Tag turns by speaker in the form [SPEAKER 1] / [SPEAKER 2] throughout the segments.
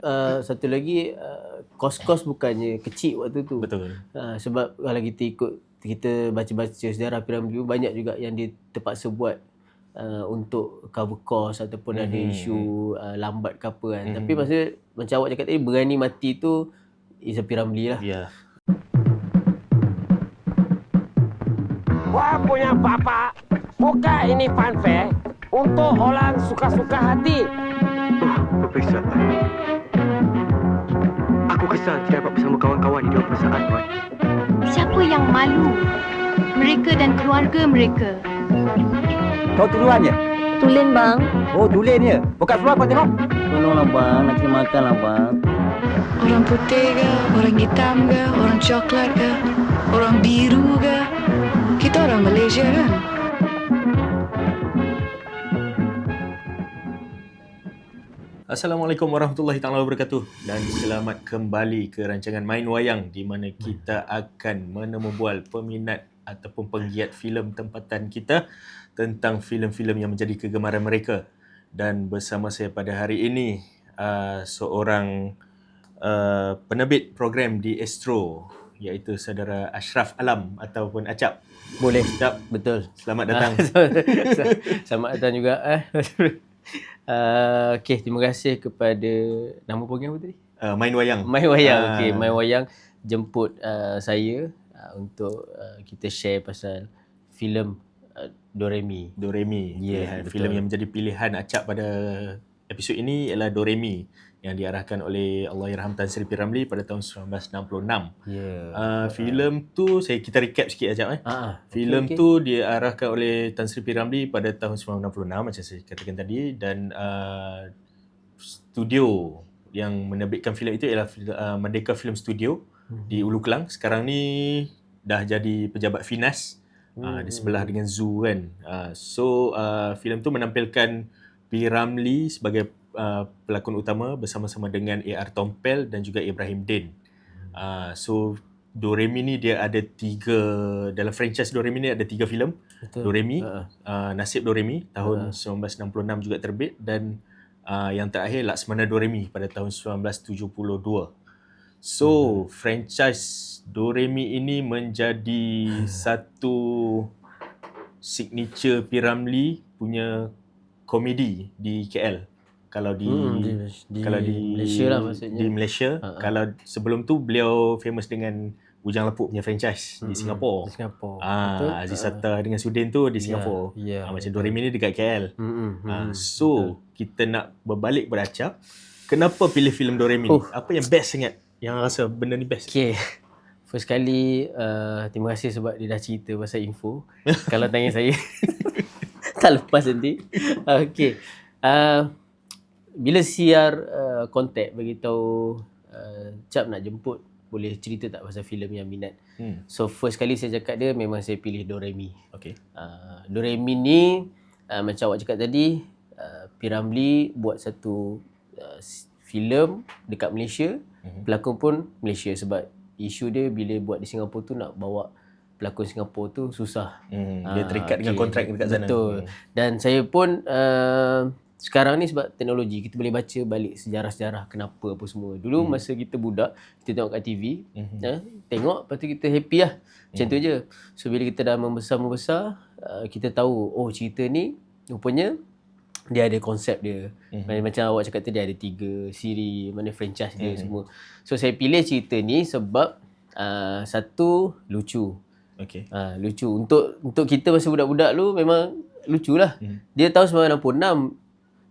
[SPEAKER 1] Uh, satu lagi uh, kos-kos bukannya kecil waktu tu.
[SPEAKER 2] Betul.
[SPEAKER 1] Uh, sebab kalau kita ikut kita baca-baca sejarah Piramli banyak juga yang dia terpaksa buat uh, untuk cover cost ataupun mm-hmm. ada
[SPEAKER 2] Mhm,
[SPEAKER 1] isu uh, lambat ke apa kan.
[SPEAKER 2] Mhm.
[SPEAKER 1] Tapi masa macam awak cakap tadi berani mati tu is a Piramli lah.
[SPEAKER 2] Ya.
[SPEAKER 3] Wah punya bapak, buka ini fanfare untuk orang suka-suka hati.
[SPEAKER 4] Peperiksaan. Aku kesal tidak dapat bersama kawan-kawan di dalam peperiksaan, Roy.
[SPEAKER 5] Siapa yang malu? Mereka dan keluarga mereka.
[SPEAKER 6] Kau tuduhannya?
[SPEAKER 5] Tulen bang.
[SPEAKER 6] Oh, tulennya. Buka seluar kau tengok.
[SPEAKER 7] Tolonglah bang, nak kena makan lah bang.
[SPEAKER 8] Orang putih ke, orang hitam ke, orang coklat ke, orang biru ke. Kita orang Malaysia kan?
[SPEAKER 2] Assalamualaikum warahmatullahi taala wabarakatuh dan selamat kembali ke rancangan Main Wayang di mana kita akan menemubual peminat ataupun penggiat filem tempatan kita tentang filem-filem yang menjadi kegemaran mereka. Dan bersama saya pada hari ini uh, seorang uh, penerbit program di Astro iaitu saudara Ashraf Alam ataupun Acap.
[SPEAKER 1] Boleh.
[SPEAKER 2] Acap,
[SPEAKER 1] Betul.
[SPEAKER 2] selamat datang.
[SPEAKER 1] Selamat datang juga eh. Uh, okay, terima kasih kepada nama program apa tadi?
[SPEAKER 2] Uh, main Wayang.
[SPEAKER 1] Main Wayang.
[SPEAKER 2] Ah.
[SPEAKER 1] Okey, Main Wayang jemput uh, saya uh, untuk uh, kita share pasal filem uh, Doremi.
[SPEAKER 2] Doremi.
[SPEAKER 1] Ya,
[SPEAKER 2] Pilihan
[SPEAKER 1] betul.
[SPEAKER 2] filem yang menjadi pilihan acap pada episod ini ialah Doremi yang diarahkan oleh Allahyarham Tan Sri P. Ramlee pada tahun 1966.
[SPEAKER 1] Ya.
[SPEAKER 2] Uh, filem tu saya kita recap sikit acap eh.
[SPEAKER 1] Ah, ah.
[SPEAKER 2] Filem
[SPEAKER 1] Okey, okey.
[SPEAKER 2] tu diarahkan oleh Tan Sri P. Ramlee pada tahun 1966 macam saya katakan tadi dan uh, studio yang menerbitkan filem itu ialah uh, Merdeka Film Studio
[SPEAKER 1] Mhm.
[SPEAKER 2] di Ulu Kelang. Sekarang ni dah jadi pejabat Finas uh, di sebelah dengan zoo kan. Uh, so uh, filem tu menampilkan P. Ramlee sebagai uh, pelakon utama bersama-sama dengan A.R. Tompel dan juga Ibrahim Din. Uh, so Doremi ni dia ada tiga dalam franchise Doremi ni ada tiga filem.
[SPEAKER 1] Betul.
[SPEAKER 2] Doremi,
[SPEAKER 1] ah.
[SPEAKER 2] uh, Nasib Doremi tahun 1966 juga terbit dan uh, yang terakhir Laksmana Doremi pada tahun 1972. So,
[SPEAKER 1] Hmm.
[SPEAKER 2] franchise Doremi ini menjadi satu signature P. Ramlee punya komedi di KL. Kalau di,
[SPEAKER 1] Hmm, di, di
[SPEAKER 2] kalau di
[SPEAKER 1] Malaysia lah maksudnya.
[SPEAKER 2] Di Malaysia.
[SPEAKER 1] Ha.
[SPEAKER 2] Kalau sebelum tu beliau famous dengan Bujang Lepuk punya franchise di
[SPEAKER 1] Mm-mm,
[SPEAKER 2] Singapura.
[SPEAKER 1] Di Singapura.
[SPEAKER 2] Ah, Aziz
[SPEAKER 1] Ah.
[SPEAKER 2] Satta dengan Sudin tu di
[SPEAKER 1] Ya,
[SPEAKER 2] Singapura.
[SPEAKER 1] ya,
[SPEAKER 2] ah, macam
[SPEAKER 1] betul.
[SPEAKER 2] Doremi ni dekat KL.
[SPEAKER 1] Hmm, hmm,
[SPEAKER 2] Ah,
[SPEAKER 1] hmm,
[SPEAKER 2] so,
[SPEAKER 1] betul.
[SPEAKER 2] kita nak berbalik beracap. Kenapa pilih filem Doremi
[SPEAKER 1] Oh.
[SPEAKER 2] ni? Apa yang best sangat? Yang rasa benda ni best?
[SPEAKER 1] Okay. First kali, uh, terima kasih sebab dia dah cerita pasal info. Kalau tanya saya, tak lepas nanti. Okay. Uh, bila siar uh, contact beritahu uh, Cap nak jemput, boleh cerita tak pasal filem yang minat?
[SPEAKER 2] Hmm.
[SPEAKER 1] So first kali saya cakap dia, memang saya pilih Doremi.
[SPEAKER 2] Okay.
[SPEAKER 1] Uh, Doremi ni, uh, macam awak cakap tadi, uh, P. Ramlee buat satu uh, filem dekat Malaysia.
[SPEAKER 2] Mhm.
[SPEAKER 1] Pelakon pun Malaysia sebab isu dia bila buat di Singapura tu nak bawa pelakon Singapura tu susah.
[SPEAKER 2] Hmm, dia
[SPEAKER 1] Ah,
[SPEAKER 2] terikat dengan
[SPEAKER 1] okey.
[SPEAKER 2] kontrak dekat sana.
[SPEAKER 1] Betul.
[SPEAKER 2] Hmm.
[SPEAKER 1] Dan saya pun uh, sekarang ni sebab teknologi kita boleh baca balik sejarah-sejarah kenapa apa semua. Dulu
[SPEAKER 2] Hmm.
[SPEAKER 1] masa kita budak, kita tengok kat TV,
[SPEAKER 2] Mhm.
[SPEAKER 1] eh, tengok lepas tu kita happy lah. Macam
[SPEAKER 2] Hmm.
[SPEAKER 1] tu je. So bila kita dah membesar-membesar, uh, kita tahu oh cerita ni rupanya dia ada konsep dia.
[SPEAKER 2] Mhm.
[SPEAKER 1] Mm-hmm. Macam awak cakap tadi ada tiga siri, mana franchise dia
[SPEAKER 2] Mhm.
[SPEAKER 1] semua. So saya pilih cerita ni sebab uh, satu lucu.
[SPEAKER 2] Okay.
[SPEAKER 1] Ha, lucu. Untuk untuk kita masa budak-budak lu memang lucu lah.
[SPEAKER 2] Hmm.
[SPEAKER 1] Dia tahun 1966.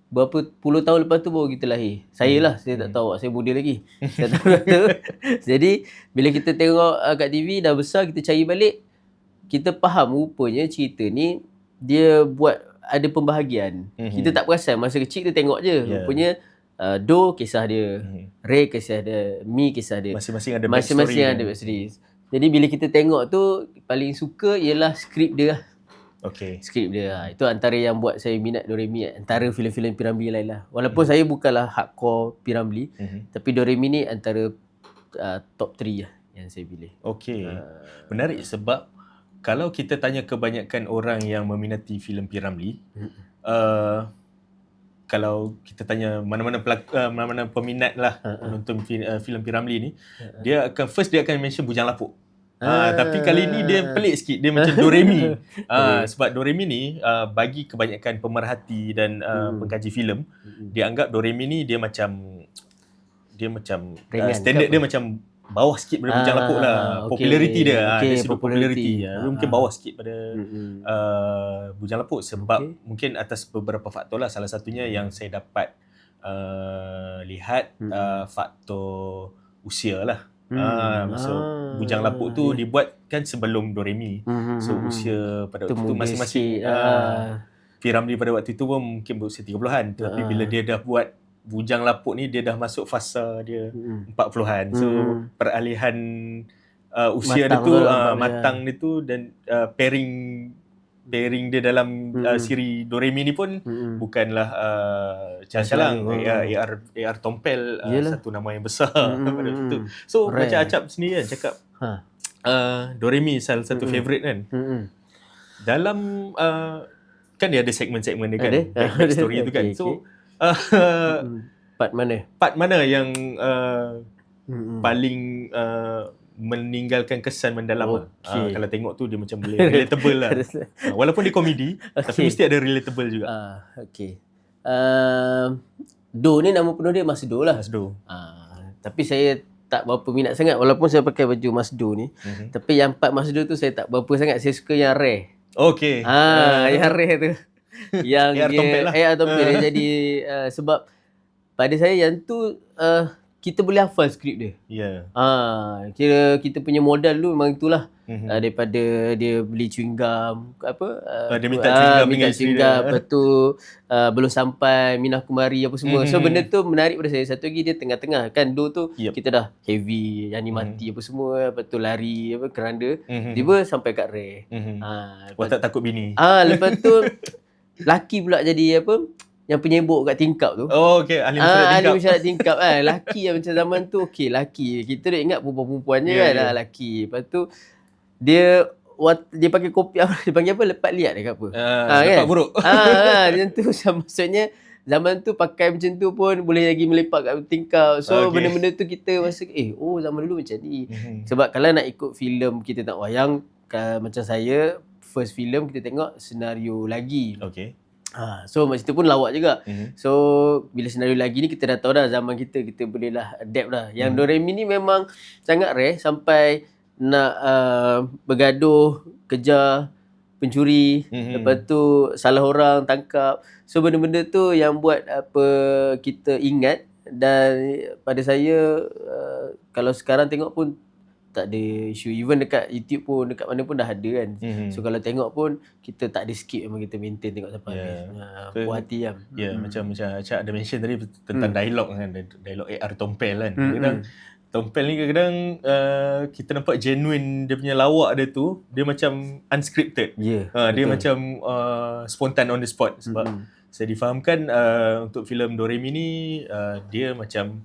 [SPEAKER 1] Berapa puluh tahun lepas tu baru kita lahir. Saya
[SPEAKER 2] Hmm.
[SPEAKER 1] lah. Saya tak tahu. Saya muda lagi. Saya tak tahu tu. Jadi bila kita tengok uh, kat TV dah besar kita cari balik. Kita faham rupanya cerita ni dia buat ada pembahagian.
[SPEAKER 2] Mhm.
[SPEAKER 1] Kita tak perasan. Masa kecil kita tengok je.
[SPEAKER 2] Ya.
[SPEAKER 1] Rupanya uh, Do kisah dia.
[SPEAKER 2] Mhm.
[SPEAKER 1] Ray kisah dia. Mi kisah dia.
[SPEAKER 2] Masing-masing ada
[SPEAKER 1] Masing-masing
[SPEAKER 2] backstory
[SPEAKER 1] ada
[SPEAKER 2] kan?
[SPEAKER 1] Jadi bila kita tengok tu paling suka ialah skrip dia lah.
[SPEAKER 2] Okay.
[SPEAKER 1] Skrip dia lah. Itu antara yang buat saya minat Doremi antara filem-filem Piramli lain lah. Walaupun saya bukanlah hardcore Piramli
[SPEAKER 2] Mhm.
[SPEAKER 1] tapi Doremi ni antara uh, top 3 lah yang saya pilih.
[SPEAKER 2] Okay.
[SPEAKER 1] Ah.
[SPEAKER 2] Menarik sebab kalau kita tanya kebanyakan orang yang meminati filem P. Ramlee,
[SPEAKER 1] Hmm.
[SPEAKER 2] uh, kalau kita tanya mana-mana pelak, uh, mana-mana peminat lah
[SPEAKER 1] ha.
[SPEAKER 2] penonton fi, uh, filem P. Ramlee ni, dia akan first dia akan mention Bujang Lapuk.
[SPEAKER 1] Ah.
[SPEAKER 2] Ah, tapi kali ni dia pelik sikit dia macam Doremi. ah, sebab Doremi ni uh, bagi kebanyakan pemerhati dan uh,
[SPEAKER 1] Hmm.
[SPEAKER 2] pengkaji filem dia anggap Doremi ni dia macam dia macam uh, standard dia macam bawah sikit pada Bujang
[SPEAKER 1] Ah,
[SPEAKER 2] Lapuk lah.
[SPEAKER 1] okey.
[SPEAKER 2] Popularity dia. Ah,
[SPEAKER 1] Okey,
[SPEAKER 2] dari sudut
[SPEAKER 1] popularity.
[SPEAKER 2] popularity. Ah, dia mungkin
[SPEAKER 1] Ah.
[SPEAKER 2] bawah sikit pada
[SPEAKER 1] Mm-mm.
[SPEAKER 2] uh, Bujang Lapuk sebab
[SPEAKER 1] Okey.
[SPEAKER 2] mungkin atas beberapa faktor lah salah satunya yang saya dapat uh, lihat
[SPEAKER 1] Mm-mm.
[SPEAKER 2] uh, faktor usia lah.
[SPEAKER 1] Hmm.
[SPEAKER 2] Ah, so
[SPEAKER 1] Ah,
[SPEAKER 2] Bujang Lapuk tu
[SPEAKER 1] ya.
[SPEAKER 2] dibuat kan sebelum Doremi.
[SPEAKER 1] Mhm,
[SPEAKER 2] So
[SPEAKER 1] mhm.
[SPEAKER 2] usia pada
[SPEAKER 1] Tu
[SPEAKER 2] waktu tu masing-masing uh,
[SPEAKER 1] Ah.
[SPEAKER 2] P. Ramlee pada waktu tu pun mungkin berusia 30-an tapi
[SPEAKER 1] Ah.
[SPEAKER 2] bila dia dah buat Bujang Lapuk ni dia dah masuk fasa dia
[SPEAKER 1] Mm-mm.
[SPEAKER 2] 40-an. So
[SPEAKER 1] Hmm.
[SPEAKER 2] peralihan uh, usia
[SPEAKER 1] Matang
[SPEAKER 2] dia tu
[SPEAKER 1] lah,
[SPEAKER 2] uh,
[SPEAKER 1] dia.
[SPEAKER 2] matang dia tu dan uh, pairing pairing dia dalam uh,
[SPEAKER 1] Hmm.
[SPEAKER 2] siri Doremi ni pun
[SPEAKER 1] Mm-mm.
[SPEAKER 2] bukanlah uh,
[SPEAKER 1] Calang,
[SPEAKER 2] AR,
[SPEAKER 1] hmm.
[SPEAKER 2] AR, AR Tompel uh,
[SPEAKER 1] Yelah.
[SPEAKER 2] satu nama yang besar
[SPEAKER 1] Mm-mm.
[SPEAKER 2] pada waktu tu. So
[SPEAKER 1] Rare.
[SPEAKER 2] macam Acap sendiri kan cakap
[SPEAKER 1] Ha.
[SPEAKER 2] uh, Doremi salah satu
[SPEAKER 1] Mm-mm.
[SPEAKER 2] favourite kan.
[SPEAKER 1] Mm-mm.
[SPEAKER 2] Dalam uh, kan dia ada segmen-segmen dia kan.
[SPEAKER 1] Ada?
[SPEAKER 2] Back, back story tu kan.
[SPEAKER 1] Okey,
[SPEAKER 2] So
[SPEAKER 1] okey.
[SPEAKER 2] Uh.
[SPEAKER 1] Part mana?
[SPEAKER 2] part mana yang uh,
[SPEAKER 1] Mm-mm.
[SPEAKER 2] paling uh, meninggalkan kesan mendalam lah.
[SPEAKER 1] Okey.
[SPEAKER 2] Uh, kalau tengok tu dia macam boleh relatable lah. Uh, walaupun dia komedi tapi
[SPEAKER 1] Okey.
[SPEAKER 2] mesti ada relatable juga.
[SPEAKER 1] Ah, okey. Uh, Do ni nama penuh dia Mas Do lah.
[SPEAKER 2] Mas Do.
[SPEAKER 1] Ah, tapi saya tak berapa minat sangat walaupun saya pakai baju Mas Do ni.
[SPEAKER 2] Mhm.
[SPEAKER 1] Tapi yang part Mas Do tu saya tak berapa sangat. Saya suka yang rare.
[SPEAKER 2] Okey.
[SPEAKER 1] Ah, yang rare tu. Yang
[SPEAKER 2] AR
[SPEAKER 1] dia
[SPEAKER 2] lah.
[SPEAKER 1] AR Tompel dia jadi uh, sebab pada saya yang tu uh, kita boleh hafal skrip dia.
[SPEAKER 2] Ya.
[SPEAKER 1] Ah, kira kita punya modal dulu memang itulah.
[SPEAKER 2] Mhm.
[SPEAKER 1] Uh, daripada dia beli chewing gum apa uh,
[SPEAKER 2] Ah, dia minta chewing gum
[SPEAKER 1] minta chewing
[SPEAKER 2] dia.
[SPEAKER 1] gum lepas tu uh, belum sampai minah kumari apa semua so
[SPEAKER 2] Mhm.
[SPEAKER 1] benda tu menarik pada saya satu lagi dia tengah-tengah kan do tu
[SPEAKER 2] Yup.
[SPEAKER 1] kita dah heavy yang ni
[SPEAKER 2] Mhm.
[SPEAKER 1] mati apa semua lepas tu lari apa keranda
[SPEAKER 2] Mhm.
[SPEAKER 1] tiba sampai kat rare
[SPEAKER 2] Mhm.
[SPEAKER 1] ah lepas,
[SPEAKER 2] Watak takut bini.
[SPEAKER 1] ah lepas tu laki pula jadi apa yang penyebuk kat tingkap tu
[SPEAKER 2] Oh okey, ahli masyarakat
[SPEAKER 1] Ah, ahli
[SPEAKER 2] tingkap.
[SPEAKER 1] masyarakat tingkap kan. Laki yang macam zaman tu okey laki. Kita dah ingat perempuan-perempuan je
[SPEAKER 2] Ya,
[SPEAKER 1] kan
[SPEAKER 2] ya.
[SPEAKER 1] ah, laki. Lepas tu dia wat, dia pakai kopi apa dia panggil apa lepat liat ke apa.
[SPEAKER 2] Uh,
[SPEAKER 1] Ah,
[SPEAKER 2] dapat
[SPEAKER 1] kan?
[SPEAKER 2] buruk.
[SPEAKER 1] ah, ah macam tu maksudnya zaman tu pakai macam tu pun boleh lagi melepak kat tingkap. So
[SPEAKER 2] Okey.
[SPEAKER 1] benda-benda tu kita rasa eh oh zaman dulu macam ni.
[SPEAKER 2] Mhm.
[SPEAKER 1] Sebab kalau nak ikut filem kita tak wayang macam saya first filem kita tengok senario lagi.
[SPEAKER 2] Okey.
[SPEAKER 1] Ha, so macam tu pun lawak juga.
[SPEAKER 2] Mhm.
[SPEAKER 1] So bila senario lagi ni kita dah tahu dah zaman kita kita boleh lah adapt lah. Yang
[SPEAKER 2] Hmm.
[SPEAKER 1] Doremi ni memang sangat rare sampai nak uh, bergaduh, kejar pencuri,
[SPEAKER 2] Mhm.
[SPEAKER 1] lepas tu salah orang tangkap. So benda-benda tu yang buat apa kita ingat dan pada saya uh, kalau sekarang tengok pun tak ada isu even dekat YouTube pun dekat mana pun dah ada kan.
[SPEAKER 2] Mhm.
[SPEAKER 1] So kalau tengok pun kita tak ada skip memang kita maintain tengok sampai
[SPEAKER 2] Ya.
[SPEAKER 1] habis. Ha,
[SPEAKER 2] Ke-
[SPEAKER 1] puas hati kan.
[SPEAKER 2] Ya,
[SPEAKER 1] Mm.
[SPEAKER 2] macam macam Acak ada mention tadi tentang
[SPEAKER 1] Hmm.
[SPEAKER 2] dialog kan, dialog AR Tompel kan.
[SPEAKER 1] Hmm,
[SPEAKER 2] Kadang Tompel ni kadang-kadang uh, kita nampak genuine dia punya lawak dia tu, dia macam unscripted.
[SPEAKER 1] Ya.
[SPEAKER 2] Ha, dia
[SPEAKER 1] betul.
[SPEAKER 2] macam uh, spontan on the spot sebab
[SPEAKER 1] Mm-mm.
[SPEAKER 2] saya difahamkan uh, untuk filem Doremi ni uh, dia macam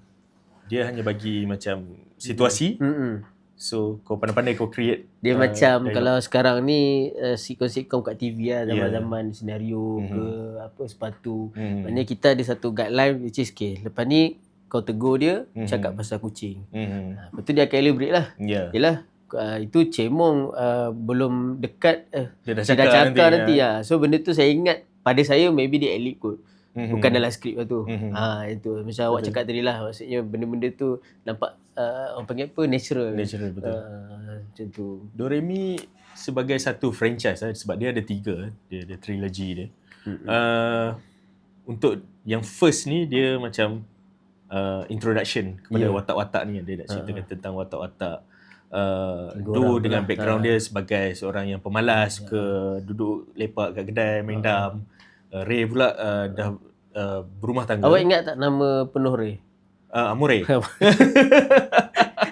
[SPEAKER 2] dia hanya bagi macam situasi.
[SPEAKER 1] Mm-mm.
[SPEAKER 2] So kau pandai-pandai kau create
[SPEAKER 1] Dia
[SPEAKER 2] uh,
[SPEAKER 1] macam
[SPEAKER 2] dialog.
[SPEAKER 1] kalau sekarang ni uh, sitcom-sitcom kat TV lah zaman-zaman senario
[SPEAKER 2] Mhm.
[SPEAKER 1] ke apa sepatu.
[SPEAKER 2] Hmm.
[SPEAKER 1] Maknanya kita ada satu guideline which is okay. Lepas ni kau tegur dia
[SPEAKER 2] Mhm.
[SPEAKER 1] cakap pasal kucing.
[SPEAKER 2] Hmm.
[SPEAKER 1] Ha, lepas tu dia akan elaborate lah.
[SPEAKER 2] Ya.
[SPEAKER 1] Yelah uh, itu cemong uh, belum dekat uh,
[SPEAKER 2] Dia dah
[SPEAKER 1] dia
[SPEAKER 2] cakap,
[SPEAKER 1] dah cakap nanti,
[SPEAKER 2] ya.
[SPEAKER 1] lah. So benda tu saya ingat pada saya maybe dia elite kot.
[SPEAKER 2] Mhm.
[SPEAKER 1] Bukan dalam skrip lah tu.
[SPEAKER 2] Mhm.
[SPEAKER 1] Ha itu macam awak
[SPEAKER 2] Betul.
[SPEAKER 1] cakap tadi lah maksudnya benda-benda tu nampak uh, orang panggil apa natural.
[SPEAKER 2] Natural betul.
[SPEAKER 1] Uh, macam tu.
[SPEAKER 2] Doremi sebagai satu franchise eh, sebab dia ada tiga dia ada trilogy dia.
[SPEAKER 1] Mm-mm.
[SPEAKER 2] Uh, untuk yang first ni dia macam uh, introduction kepada
[SPEAKER 1] Ya.
[SPEAKER 2] watak-watak ni dia nak ceritakan
[SPEAKER 1] Ha.
[SPEAKER 2] tentang watak-watak uh, Do dengan
[SPEAKER 1] lah.
[SPEAKER 2] background
[SPEAKER 1] Ha.
[SPEAKER 2] dia sebagai seorang yang pemalas ke duduk lepak kat kedai main
[SPEAKER 1] Ha.
[SPEAKER 2] dam. Uh, Ray pula uh, dah uh, berumah tangga.
[SPEAKER 1] Awak ingat tak nama penuh Ray?
[SPEAKER 2] uh, Amore.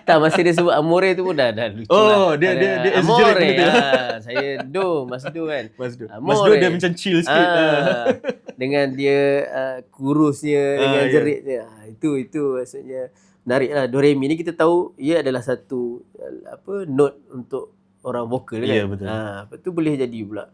[SPEAKER 1] tak masa dia sebut Amore tu pun dah dah lucu
[SPEAKER 2] Oh,
[SPEAKER 1] lah.
[SPEAKER 2] dia- dia-
[SPEAKER 1] Ada
[SPEAKER 2] dia
[SPEAKER 1] Amore. Ah, saya Do, Mas Do kan.
[SPEAKER 2] Mas Do.
[SPEAKER 1] Amore.
[SPEAKER 2] Mas Do dia macam chill sikit. Ah.
[SPEAKER 1] Ah, dengan dia uh, kurusnya
[SPEAKER 2] Ah,
[SPEAKER 1] dengan
[SPEAKER 2] ya.
[SPEAKER 1] jeritnya. Ah, itu itu maksudnya menarik lah. Doremi ni kita tahu ia adalah satu apa note untuk orang vokal kan.
[SPEAKER 2] Ya, betul.
[SPEAKER 1] Ah, lepas tu boleh jadi pula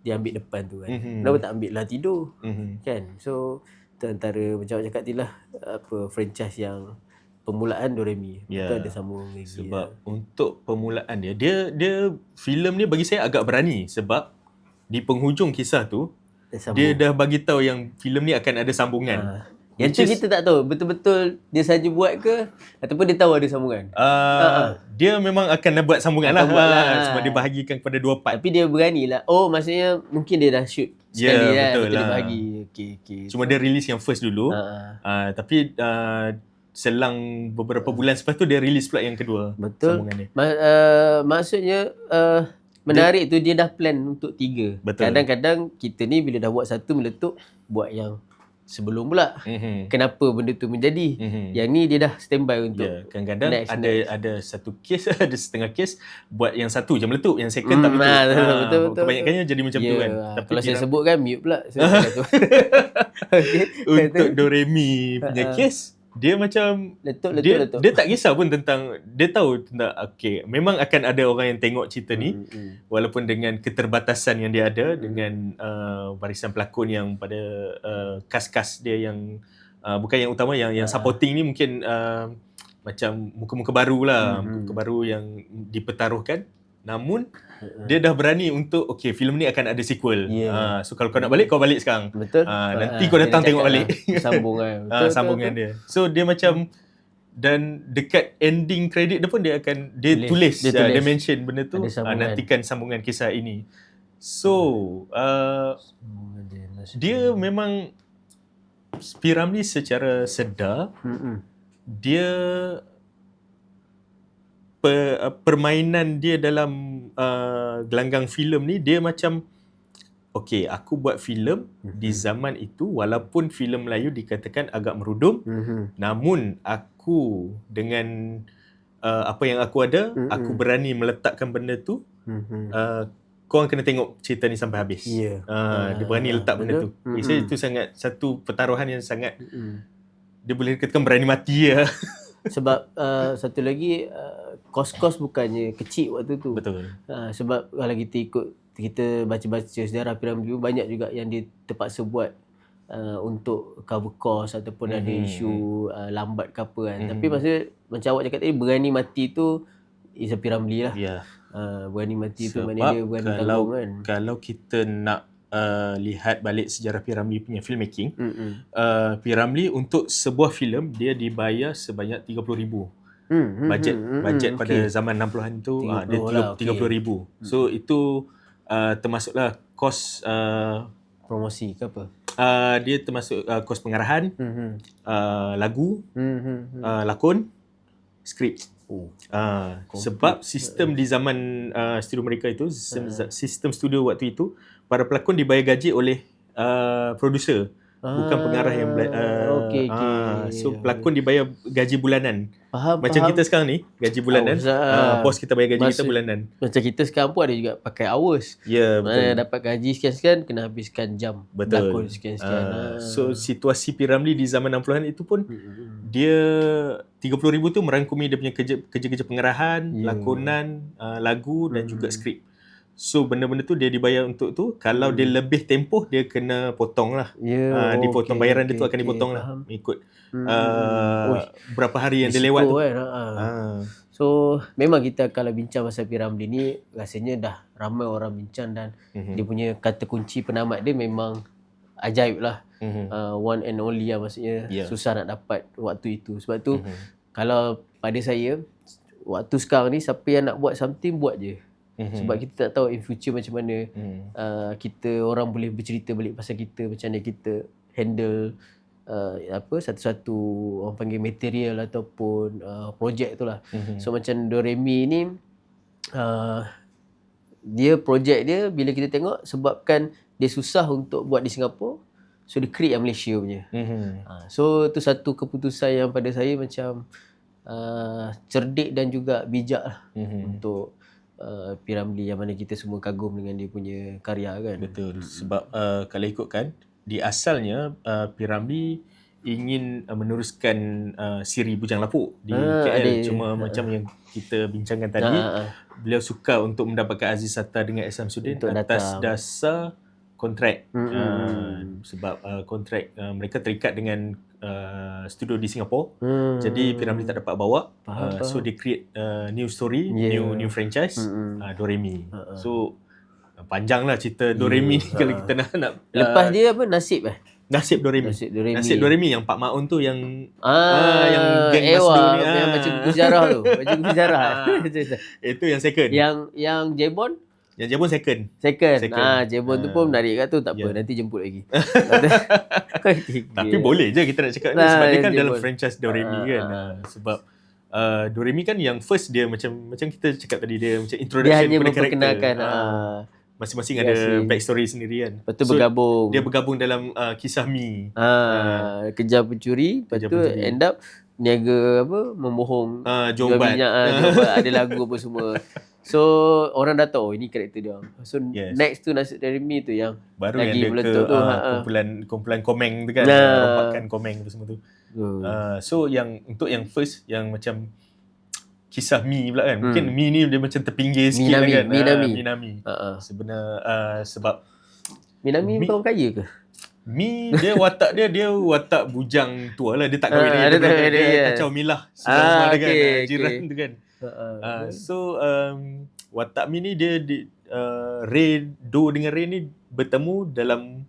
[SPEAKER 1] dia ambil depan tu kan.
[SPEAKER 2] Mhm.
[SPEAKER 1] Kenapa tak ambil lah tidur
[SPEAKER 2] Mhm.
[SPEAKER 1] kan? So antara macam awak cakap tadi lah apa franchise yang permulaan Doremi.
[SPEAKER 2] Ya.
[SPEAKER 1] Betul ada sambung lagi.
[SPEAKER 2] Sebab untuk permulaan dia, dia dia filem ni bagi saya agak berani sebab di penghujung kisah tu
[SPEAKER 1] ya, sambung.
[SPEAKER 2] dia dah bagi tahu yang filem ni akan ada sambungan.
[SPEAKER 1] Ha. Yang tu
[SPEAKER 2] is-
[SPEAKER 1] kita tak tahu betul-betul dia saja buat ke ataupun dia tahu ada sambungan.
[SPEAKER 2] Uh, dia memang akan nak buat sambungan lah,
[SPEAKER 1] lah.
[SPEAKER 2] ha, sebab dia bahagikan kepada dua part.
[SPEAKER 1] Tapi dia berani lah. Oh maksudnya mungkin dia dah shoot
[SPEAKER 2] Ya,
[SPEAKER 1] sekali kan.
[SPEAKER 2] betul
[SPEAKER 1] Lepas tu
[SPEAKER 2] lah.
[SPEAKER 1] Dia bahagi. Okey okey.
[SPEAKER 2] Cuma dia release yang first dulu.
[SPEAKER 1] ha.
[SPEAKER 2] Uh, tapi uh, selang beberapa bulan selepas tu dia release pula yang kedua
[SPEAKER 1] Betul.
[SPEAKER 2] sambungan dia.
[SPEAKER 1] Ma- uh, maksudnya uh, menarik tu dia dah plan untuk tiga.
[SPEAKER 2] Betul.
[SPEAKER 1] Kadang-kadang kita ni bila dah buat satu meletup buat yang sebelum pula.
[SPEAKER 2] Mhm.
[SPEAKER 1] Kenapa benda tu menjadi?
[SPEAKER 2] Mhm.
[SPEAKER 1] Yang ni dia dah standby untuk
[SPEAKER 2] Ya, kadang-kadang
[SPEAKER 1] next,
[SPEAKER 2] ada
[SPEAKER 1] next.
[SPEAKER 2] ada satu kes, ada setengah kes buat yang satu je meletup, yang second
[SPEAKER 1] Hmm,
[SPEAKER 2] tak meletup.
[SPEAKER 1] ah, betul,
[SPEAKER 2] Ah,
[SPEAKER 1] betul, betul,
[SPEAKER 2] Kebanyakannya jadi macam tu
[SPEAKER 1] Ya,
[SPEAKER 2] kan.
[SPEAKER 1] ah,
[SPEAKER 2] Tapi
[SPEAKER 1] kalau saya sebut kan mute pula. So, okay.
[SPEAKER 2] untuk Doremi punya
[SPEAKER 1] Ah, ah.
[SPEAKER 2] kes, dia macam
[SPEAKER 1] Letup, letup,
[SPEAKER 2] dia
[SPEAKER 1] letup.
[SPEAKER 2] dia tak kisah pun tentang dia tahu tentang okey memang akan ada orang yang tengok cerita ni
[SPEAKER 1] Hmm, hmm.
[SPEAKER 2] walaupun dengan keterbatasan yang dia ada dengan uh, barisan pelakon yang pada uh, kas-kas dia yang uh, bukan yang utama yang yang
[SPEAKER 1] Ah.
[SPEAKER 2] supporting ni mungkin uh, macam muka-muka baru lah,
[SPEAKER 1] Mhm.
[SPEAKER 2] muka-muka baru yang dipertaruhkan. Namun
[SPEAKER 1] Hmm.
[SPEAKER 2] dia dah berani untuk okey filem ni akan ada sequel.
[SPEAKER 1] Ya.
[SPEAKER 2] Uh, so kalau kau nak balik kau balik sekarang.
[SPEAKER 1] Betul.
[SPEAKER 2] Ah,
[SPEAKER 1] Ah,
[SPEAKER 2] nanti
[SPEAKER 1] ah,
[SPEAKER 2] kau
[SPEAKER 1] dia
[SPEAKER 2] datang tengok balik.
[SPEAKER 1] lah. Sambung kan. Betul,
[SPEAKER 2] Ah,
[SPEAKER 1] betul,
[SPEAKER 2] sambungan
[SPEAKER 1] betul.
[SPEAKER 2] dia. So dia macam dan dekat ending credit dia pun dia akan dia
[SPEAKER 1] Tulis.
[SPEAKER 2] tulis,
[SPEAKER 1] Dia
[SPEAKER 2] dia, dia
[SPEAKER 1] tulis.
[SPEAKER 2] mention benda tu ah,
[SPEAKER 1] sambungan.
[SPEAKER 2] nantikan sambungan kisah ini. So uh,
[SPEAKER 1] Sambungan dia,
[SPEAKER 2] dia memang Piramli secara sedar
[SPEAKER 1] Hmm, hmm.
[SPEAKER 2] dia per, uh, permainan dia dalam uh, gelanggang filem ni dia macam okey aku buat filem di zaman itu walaupun filem Melayu dikatakan agak merudum
[SPEAKER 1] Hmm, hmm.
[SPEAKER 2] namun aku dengan uh, apa yang aku ada
[SPEAKER 1] Mm-mm.
[SPEAKER 2] aku berani meletakkan benda tu
[SPEAKER 1] Hmm, hmm.
[SPEAKER 2] uh, korang kena tengok cerita ni sampai habis
[SPEAKER 1] Ya.
[SPEAKER 2] uh, dia berani
[SPEAKER 1] Ah,
[SPEAKER 2] letak benda tu
[SPEAKER 1] betul.
[SPEAKER 2] bagi saya itu sangat satu pertaruhan yang sangat
[SPEAKER 1] Hmm.
[SPEAKER 2] dia boleh katakan berani mati ya
[SPEAKER 1] Sebab uh, satu lagi uh, kos-kos bukannya kecil waktu tu.
[SPEAKER 2] betul
[SPEAKER 1] Uh, sebab kalau kita ikut kita baca-baca sejarah piramid dulu banyak juga yang dia terpaksa buat uh, untuk cover cost ataupun mm-hmm. ada
[SPEAKER 2] Mhm.
[SPEAKER 1] isu uh, lambat ke apa kan.
[SPEAKER 2] Mhm.
[SPEAKER 1] Tapi masa macam awak cakap tadi berani mati tu is a piramli lah.
[SPEAKER 2] ya
[SPEAKER 1] Uh, berani mati tu
[SPEAKER 2] Sebab
[SPEAKER 1] maknanya dia berani
[SPEAKER 2] kalau-
[SPEAKER 1] tanggung kan.
[SPEAKER 2] kalau kita nak uh, lihat balik sejarah Piramli punya filmmaking
[SPEAKER 1] Hmm.
[SPEAKER 2] uh, Piramli untuk sebuah filem dia dibayar sebanyak 30,000
[SPEAKER 1] Hmm.
[SPEAKER 2] bajet
[SPEAKER 1] hmm,
[SPEAKER 2] bajet
[SPEAKER 1] hmm,
[SPEAKER 2] pada
[SPEAKER 1] okey.
[SPEAKER 2] zaman 60-an tu ah, dia
[SPEAKER 1] 30 lah, okey.
[SPEAKER 2] 30,000 so itu uh, termasuklah kos uh,
[SPEAKER 1] promosi ke apa?
[SPEAKER 2] uh, dia termasuk uh, kos pengarahan
[SPEAKER 1] Hmm. Hmm.
[SPEAKER 2] uh, lagu
[SPEAKER 1] Hmm. hmm, hmm.
[SPEAKER 2] uh, lakon skrip
[SPEAKER 1] Oh.
[SPEAKER 2] Uh, sebab sistem di zaman uh, studio mereka itu sistem, sistem studio waktu itu para pelakon dibayar gaji oleh uh, producer bukan pengarah yang bela- uh,
[SPEAKER 1] okey okey.
[SPEAKER 2] ah, so pelakon dibayar gaji bulanan
[SPEAKER 1] faham
[SPEAKER 2] macam
[SPEAKER 1] faham.
[SPEAKER 2] kita sekarang ni gaji bulanan
[SPEAKER 1] Hours, ah.
[SPEAKER 2] uh, bos kita bayar gaji kita
[SPEAKER 1] Maksud-
[SPEAKER 2] bulanan
[SPEAKER 1] Macam kita sekarang pun ada juga pakai hours.
[SPEAKER 2] ya betul
[SPEAKER 1] Mana dapat gaji sekian-sekian kena habiskan jam.
[SPEAKER 2] betul
[SPEAKER 1] Lakon sekian-sekian.
[SPEAKER 2] Ah,
[SPEAKER 1] Ah.
[SPEAKER 2] so situasi Piramli di zaman 60-an itu pun
[SPEAKER 1] Hmm.
[SPEAKER 2] dia 30,000 tu merangkumi dia punya kerja kerja-kerja pengarahan,
[SPEAKER 1] Ya.
[SPEAKER 2] lakonan, uh, lagu dan
[SPEAKER 1] Hmm.
[SPEAKER 2] juga skrip. So benda-benda tu dia dibayar untuk tu. Kalau dia lebih tempoh dia kena potong lah.
[SPEAKER 1] Ya.
[SPEAKER 2] uh, dipotong
[SPEAKER 1] okey,
[SPEAKER 2] bayaran dia
[SPEAKER 1] okey,
[SPEAKER 2] tu akan dipotong
[SPEAKER 1] faham.
[SPEAKER 2] lah ikut
[SPEAKER 1] Hmm.
[SPEAKER 2] uh,
[SPEAKER 1] Uish,
[SPEAKER 2] berapa hari yang dia lewat tu.
[SPEAKER 1] Kan, ha.
[SPEAKER 2] Ah,
[SPEAKER 1] So memang kita kalau bincang pasal Piramli ni rasanya dah ramai orang bincang dan
[SPEAKER 2] mhm,
[SPEAKER 1] dia punya kata kunci penamat dia memang ajaib lah.
[SPEAKER 2] mhm,
[SPEAKER 1] Uh, one and only lah maksudnya
[SPEAKER 2] Ya.
[SPEAKER 1] susah nak dapat waktu itu. Sebab tu
[SPEAKER 2] mhm,
[SPEAKER 1] kalau pada saya waktu sekarang ni siapa yang nak buat something buat je.
[SPEAKER 2] Mhm,
[SPEAKER 1] Sebab kita tak tahu in future macam mana
[SPEAKER 2] mhm.
[SPEAKER 1] uh, kita orang boleh bercerita balik pasal kita macam mana kita handle uh, apa satu-satu orang panggil material ataupun uh, projek tu lah.
[SPEAKER 2] Mhm.
[SPEAKER 1] So macam Doremi ni uh, dia projek dia bila kita tengok sebabkan dia susah untuk buat di Singapura so dia create yang Malaysia punya.
[SPEAKER 2] Mhm.
[SPEAKER 1] Uh, so tu satu keputusan yang pada saya macam uh, cerdik dan juga bijak lah
[SPEAKER 2] Mhm.
[SPEAKER 1] untuk uh, Piramli yang mana kita semua kagum dengan dia punya karya kan.
[SPEAKER 2] Betul. Sebab uh, kalau ikutkan di asalnya uh, Piramli ingin uh, meneruskan uh, siri Bujang Lapuk di
[SPEAKER 1] Ah,
[SPEAKER 2] KL
[SPEAKER 1] ada.
[SPEAKER 2] cuma
[SPEAKER 1] Ah.
[SPEAKER 2] macam yang kita bincangkan tadi
[SPEAKER 1] ah, ah.
[SPEAKER 2] beliau suka untuk mendapatkan Aziz Sattar dengan Isam Sudin
[SPEAKER 1] Untuk
[SPEAKER 2] atas
[SPEAKER 1] datang.
[SPEAKER 2] dasar kontrak
[SPEAKER 1] Mm-mm.
[SPEAKER 2] uh, sebab uh, kontrak uh, mereka terikat dengan uh, studio di Singapura.
[SPEAKER 1] Hmm.
[SPEAKER 2] Jadi Piramli tak dapat bawa.
[SPEAKER 1] Faham,
[SPEAKER 2] Uh, so they create uh, new story,
[SPEAKER 1] Yeah.
[SPEAKER 2] new new franchise,
[SPEAKER 1] Mm-mm.
[SPEAKER 2] uh, Doremi.
[SPEAKER 1] Ha-ha.
[SPEAKER 2] So uh, panjang lah cerita Doremi ni
[SPEAKER 1] ha.
[SPEAKER 2] kalau kita nak nak
[SPEAKER 1] Lepas
[SPEAKER 2] uh,
[SPEAKER 1] dia apa nasib eh?
[SPEAKER 2] Nasib Doremi.
[SPEAKER 1] Nasib Doremi.
[SPEAKER 2] Nasib Doremi yang Pak Maun tu yang
[SPEAKER 1] Ah,
[SPEAKER 2] yang geng
[SPEAKER 1] Ewa,
[SPEAKER 2] Masdo ni,
[SPEAKER 1] yang
[SPEAKER 2] ah.
[SPEAKER 1] macam buku sejarah tu. Macam buku sejarah.
[SPEAKER 2] itu yang second.
[SPEAKER 1] yang yang Jebon
[SPEAKER 2] Yang Jebon second.
[SPEAKER 1] second.
[SPEAKER 2] Second.
[SPEAKER 1] Ah, Jebon tu
[SPEAKER 2] Ah.
[SPEAKER 1] pun menarik kat tu. Tak apa,
[SPEAKER 2] Ya.
[SPEAKER 1] nanti jemput lagi.
[SPEAKER 2] Tapi boleh je kita nak cakap ni sebab dia kan dalam franchise Doremi
[SPEAKER 1] Ah,
[SPEAKER 2] kan.
[SPEAKER 1] ah,
[SPEAKER 2] Ah, sebab uh, Doremi kan yang first dia macam macam kita cakap tadi dia macam
[SPEAKER 1] Dia
[SPEAKER 2] introduction
[SPEAKER 1] hanya
[SPEAKER 2] kepada
[SPEAKER 1] memperkenalkan.
[SPEAKER 2] karakter. Ah,
[SPEAKER 1] Ah.
[SPEAKER 2] masing-masing
[SPEAKER 1] Ya,
[SPEAKER 2] ada
[SPEAKER 1] sih.
[SPEAKER 2] backstory sendiri kan.
[SPEAKER 1] Lepas tu bergabung.
[SPEAKER 2] Dia bergabung dalam uh, kisah Mi.
[SPEAKER 1] Ah, kejar pencuri, lepas
[SPEAKER 2] Kejar
[SPEAKER 1] tu
[SPEAKER 2] pencuri.
[SPEAKER 1] end up niaga apa membohong
[SPEAKER 2] Uh,
[SPEAKER 1] jual minyak ah, jual ada lagu apa semua. So orang dah tahu oh, ini karakter dia. So
[SPEAKER 2] Yes.
[SPEAKER 1] next tu Nasib Jeremy tu yang
[SPEAKER 2] Baru
[SPEAKER 1] lagi
[SPEAKER 2] yang dia ke
[SPEAKER 1] meletup tu,
[SPEAKER 2] uh,
[SPEAKER 1] ha, ha.
[SPEAKER 2] kumpulan kumpulan komeng tu kan.
[SPEAKER 1] Nah.
[SPEAKER 2] Uh, rompakan komeng tu semua tu.
[SPEAKER 1] uh,
[SPEAKER 2] Uh, so yang untuk yang first yang macam kisah Mi pula kan. Mungkin
[SPEAKER 1] Hmm.
[SPEAKER 2] Mi ni dia macam terpinggir sikit
[SPEAKER 1] Minami,
[SPEAKER 2] lah kan.
[SPEAKER 1] Minami.
[SPEAKER 2] Ah, Minami.
[SPEAKER 1] uh, uh.
[SPEAKER 2] Sebenar uh, sebab
[SPEAKER 1] Minami
[SPEAKER 2] Mi-
[SPEAKER 1] bukan orang kaya ke?
[SPEAKER 2] Mi dia watak dia dia watak bujang tua lah dia tak kahwin
[SPEAKER 1] Ah,
[SPEAKER 2] lagi
[SPEAKER 1] dia tak
[SPEAKER 2] dia,
[SPEAKER 1] kahwin
[SPEAKER 2] dia,
[SPEAKER 1] lagi, ya.
[SPEAKER 2] kacau milah
[SPEAKER 1] Ah,
[SPEAKER 2] dia kan
[SPEAKER 1] okey,
[SPEAKER 2] ah, jiran tu kan
[SPEAKER 1] Uh, uh.
[SPEAKER 2] uh, so um, watak Mi ni dia di, uh, Ray Do dengan Ray ni bertemu dalam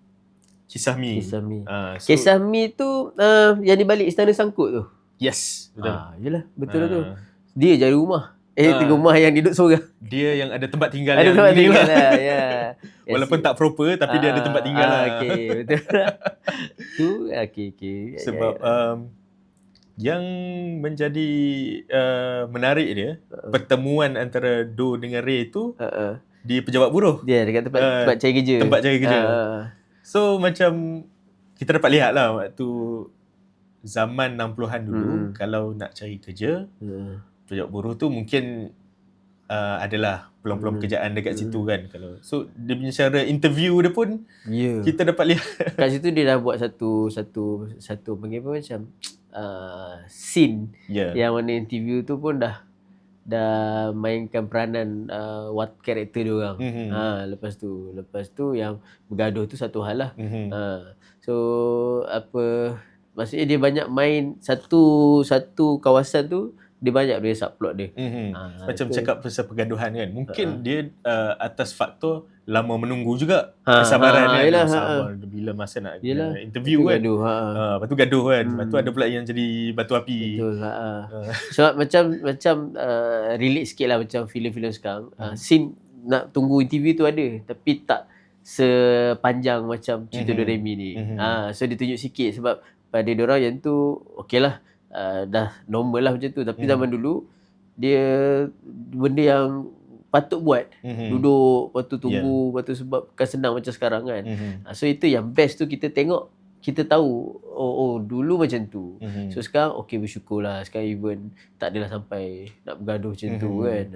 [SPEAKER 2] kisah Mi
[SPEAKER 1] Kisah Mi.
[SPEAKER 2] uh, so,
[SPEAKER 1] Kisah Mi tu uh, yang di balik istana sangkut tu.
[SPEAKER 2] yes betul
[SPEAKER 1] Ah, yelah, betul
[SPEAKER 2] Ah,
[SPEAKER 1] tu. Dia jadi rumah. Eh,
[SPEAKER 2] Ah.
[SPEAKER 1] rumah yang duduk seorang.
[SPEAKER 2] dia yang ada tempat tinggal
[SPEAKER 1] Ada
[SPEAKER 2] yang
[SPEAKER 1] tempat tinggal
[SPEAKER 2] lah.
[SPEAKER 1] lah. Ya. Yes.
[SPEAKER 2] walaupun tak proper tapi dia ada tempat tinggal
[SPEAKER 1] ah,
[SPEAKER 2] lah
[SPEAKER 1] Okey, betul. tu okey okey. Ya, ya,
[SPEAKER 2] sebab
[SPEAKER 1] ya.
[SPEAKER 2] um, yang menjadi uh, menarik dia pertemuan antara Do dengan Ray tu
[SPEAKER 1] Uh, uh.
[SPEAKER 2] di pejabat buruh
[SPEAKER 1] Dia dekat tempat
[SPEAKER 2] Ah,
[SPEAKER 1] tempat cari kerja.
[SPEAKER 2] tempat cari kerja.
[SPEAKER 1] Ah,
[SPEAKER 2] So macam kita dapat lihat lah waktu zaman 60-an dulu
[SPEAKER 1] Hmm.
[SPEAKER 2] kalau nak cari kerja
[SPEAKER 1] ah.
[SPEAKER 2] pejabat buruh tu mungkin uh, adalah peluang-peluang
[SPEAKER 1] Hmm.
[SPEAKER 2] pekerjaan dekat situ kan kalau so dia punya cara interview dia pun
[SPEAKER 1] Ya.
[SPEAKER 2] kita dapat lihat
[SPEAKER 1] Kat situ dia dah buat satu satu satu panggil apa macam uh, scene
[SPEAKER 2] ya
[SPEAKER 1] yang mana interview tu pun dah dah mainkan peranan uh, what karakter dia orang.
[SPEAKER 2] Mhm.
[SPEAKER 1] Ha lepas tu lepas tu yang bergaduh tu satu hal lah.
[SPEAKER 2] Mhm.
[SPEAKER 1] Ha so apa maksudnya dia banyak main satu satu kawasan tu dia banyak dia subplot dia.
[SPEAKER 2] Mhm.
[SPEAKER 1] Ah,
[SPEAKER 2] Macam
[SPEAKER 1] tu.
[SPEAKER 2] cakap pasal pergaduhan kan. Mungkin
[SPEAKER 1] Ha.
[SPEAKER 2] dia uh, atas faktor lama menunggu juga.
[SPEAKER 1] Ha,
[SPEAKER 2] Kesabaran
[SPEAKER 1] ha,
[SPEAKER 2] kan.
[SPEAKER 1] yelah, ha,
[SPEAKER 2] Sabar bila masa nak
[SPEAKER 1] Yelah.
[SPEAKER 2] interview kan.
[SPEAKER 1] gaduh. Ha.
[SPEAKER 2] Ha, lepas tu gaduh kan. Lepas tu
[SPEAKER 1] Hmm.
[SPEAKER 2] ada pula yang jadi batu api.
[SPEAKER 1] Betul. Ha.
[SPEAKER 2] Ah.
[SPEAKER 1] Sebab macam macam uh, relate sikit lah macam filem-filem sekarang. Uh, scene nak tunggu interview tu ada tapi tak sepanjang macam cerita
[SPEAKER 2] Mhm.
[SPEAKER 1] Doremi ni.
[SPEAKER 2] Mhm.
[SPEAKER 1] Ha, so dia tunjuk sikit sebab pada diorang yang tu okey lah. Uh, dah normal lah macam tu. Tapi
[SPEAKER 2] Mhm.
[SPEAKER 1] zaman dulu dia benda yang patut buat.
[SPEAKER 2] Mhm.
[SPEAKER 1] Duduk, tu tunggu, lepas tu sebab bukan senang macam sekarang kan.
[SPEAKER 2] Mhm.
[SPEAKER 1] Ha, so itu yang best tu kita tengok kita tahu oh, oh dulu macam tu.
[SPEAKER 2] Mhm.
[SPEAKER 1] So sekarang okey bersyukurlah sekarang even tak adalah sampai nak bergaduh macam tu
[SPEAKER 2] Mhm.
[SPEAKER 1] kan.